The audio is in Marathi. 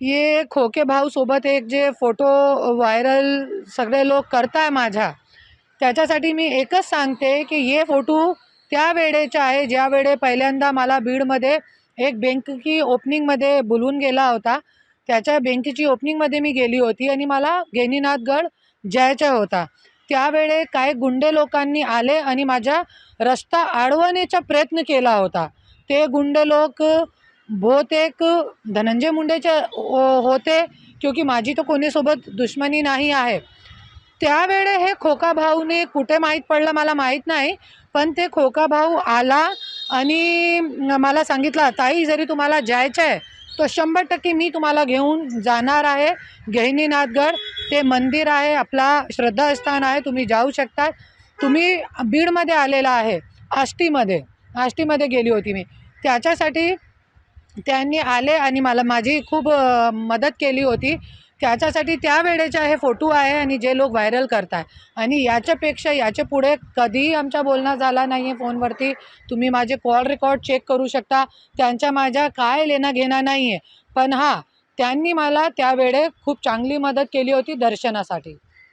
ये खोके भाऊसोबत एक जे फोटो व्हायरल सगळे लोक करताय माझ्या त्याच्यासाठी मी एकच सांगते की हे फोटो त्या वेळेचे आहे ज्या वेळे पहिल्यांदा मला बीडमध्ये एक बँक ओपनिंगमध्ये बोलून गेला होता त्याच्या बँकेची ओपनिंगमध्ये मी गेली होती आणि मला गेनीनाथगड जायचा होता. त्यावेळे काही गुंडे लोकांनी आले आणि माझ्या रस्ता अडवण्याचा प्रयत्न केला होता. ते गुंडे लोक बहुतेक धनंजय मुंडेचे हो- होते क्योंकि माझी तर कोणीसोबत दुश्मनी नाही आहे. त्यावेळे हे खोका भाऊने कुठे माहीत पडलं मला माहीत नाही पण ते खोका भाऊ आला आणि मला सांगितलं ताई जरी तुम्हाला जायचं आहे तर शंभर टक्के मी तुम्हाला घेऊन जाणार आहे गहिनीनाथगड ते मंदिर आहे आपला श्रद्धास्थान आहे तुम्ही जाऊ शकता तुम्ही बीडमध्ये आलेला आहे आष्टीमध्ये आष्टीमध्ये गेली होती मी. त्याच्यासाठी त्यांनी आले आणि मला माझी खूप मदत केली होती. त्याच्यासाठी त्या हे फोटो आहे आणि जे लोक व्हायरल करत आहे आणि याच्यापेक्षा याच्यापुढे कधीही आमचा बोलणं झाला नाही आहे फोनवरती. तुम्ही माझे कॉल रेकॉर्ड चेक करू शकता. त्यांच्या माझ्या काय लेणं घेणं नाही आहे पण हां त्यांनी मला त्यावेळे खूप चांगली मदत केली होती दर्शनासाठी.